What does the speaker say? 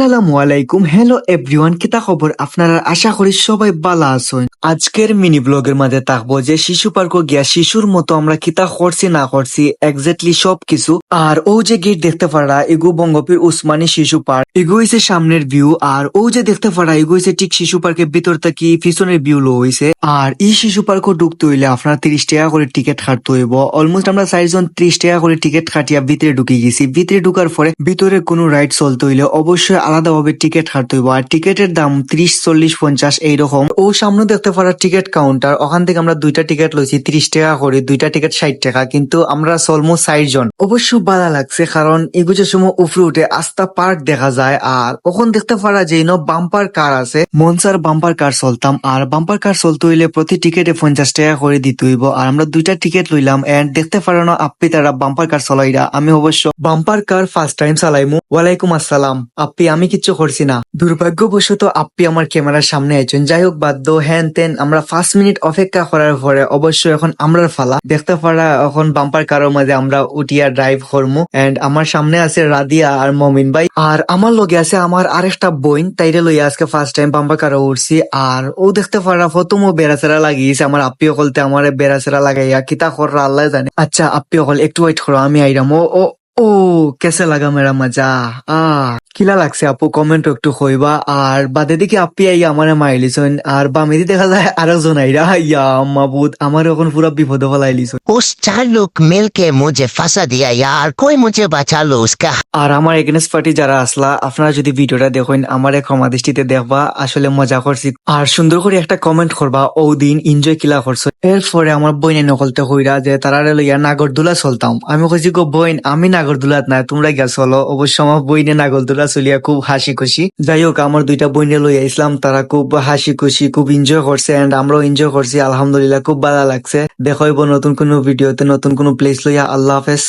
আসসালামু আলাইকুম। Hello everyone কিতা খবর? আপনারা আশা করি সবাই ভালো আছেন। আজকের মিনি ব্লগের মাঝে থাকব যে শিশু পার্ক গিয়া শিশুর মতো আমরা কিতা করছি, না করছি এক্স্যাক্টলি সব কিছু আর ও যে গেট দেখতে পারা এগু বঙ্গপীর উসমানী শিশু পার্ক। এগু হইছে সামনের ভিউ আর ও যে দেখতে পারা এগু হইছে ঠিক শিশু পার্কের ভিতর থেকে পিছনের ভিউ লো হইছে। আর এই শিশু পার্কও ঢুকতে হইলে আপনার তিরিশ টাকা করে টিকিট কাটতে হইব। অলমোস্ট আমরা চারজন ত্রিশ টাকা করে টিকিট কাটিয়া ভিতরে ঢুকে গেছি। ভিতরে ঢুকার পরে ভিতরে কোনো রাইড চলতে হইলে অবশ্যই আলাদাভাবে টিকিট কাটতে হইব। আর টিকিটের দাম ত্রিশ, চল্লিশ, পঞ্চাশ এইরকম। ও সামনে দেখতে পারা টিকিট কাউন্টার ওখান থেকে আমরা দুইটা টিকিট লইছি, ত্রিশ টাকা করে, দুইটা টিকিট ষাট টাকা, কিন্তু আমরা চলমো ষাট জন। অবশ্য বাধা লাগছে, কারণ এগুলোর সময় উপরে উঠে আস্তা পার্ক দেখা যায়, আর ওখান দেখতে পারা যে ন বাম্পার কার আছে, মনসার বাম্পার কার চলতাম, আর বাম্পার কার চলতে হইলে প্রতি টিকিটে পঞ্চাশ টাকা করে দিতে হইব, আর আমরা দুইটা টিকিট লইলাম এন্ড দেখতে পারানো আপনি তারা বাম্পার কার চলাইরা। আমি অবশ্য বাম্পার কার ফার্স্ট টাইম চালাইমু। ওয়ালাইকুম আসসালাম। আপনি আমি কিচ্ছু করছি না। দুর্ভাগ্যবশত আপনি আমার ক্যামেরার সামনে আছেন। যাই হোক বাদ দো হ্যান তেন আমরা পাঁচ মিনিট অপেক্ষা করার পরে অবশ্য এখন আমরার ফালা। দেখতে পারা এখন বাম্পার কারোর মাঝে আমরা উঠিয়া ড্রাইভ করমু। এন্ড আমার সামনে আছে রাদিয়া আর মমিন ভাই। আর আমার লগে আছে আমার আরেকটা বইন তাইরে লইয়া আজকে ফার্স্ট টাইম বাম্পার কারও উঠছি। আর ও দেখতে পারা ও বেড়াচেরা লাগিয়েছে। আমার আপি অকলতে আমার বেড়াচেরা লাগাইয়া কিতা কররা, আল্লাহ জানে। আচ্ছা আপি অকল একটু ওয়েট করো, আমি আইরাম। ও ও ও কেসে লাগা মেরা মজা আ কিলা লাগছে আপু কমেন্ট একটু কইবা আর বাদে দিকে আপি আইয়া আমারে মাইলিছন আর বামেদি দেখা যায় আরো জন আইরা ইয়া মাবুদ আমার এখন পুরা বিপদ ফলাইলিছ उस चार लोग मिलके मुझे फंसा दिया यार कोई मुझे बचा लो उसका আর আমার এগেনস্ট পার্টি যারা আসলা আপনারা যদি ভিডিওটা দেখেন আমার এক ক্ষমা দৃষ্টিতে দেখবা আসলে মজা করছি আর সুন্দর করে একটা কমেন্ট করবা ও দিন এনজয় কিলা করছো এরপরে আমার বইনে নকলতে হইরা যে তারা লইয়া নাগরদোলা চলতাম আমি কইছি গো বইন আমি নাগরদোলাত না তোমরা গেছ, হলো। অবশ্য আমার বইনে নাগরদোলা চলিয়া খুব হাসি খুশি যাই হোক আমার দুইটা বইনে লইয়া ইসলাম, তারা খুব হাসি খুশি খুব এনজয় করছে এন্ড আমরাও এনজয় করছি। আলহামদুলিল্লাহ, খুব ভালো লাগছে। দেখাইব নতুন কোনো ভিডিওতে, নতুন কোনো প্লেস লইয়া। আল্লাহ হাফেজ।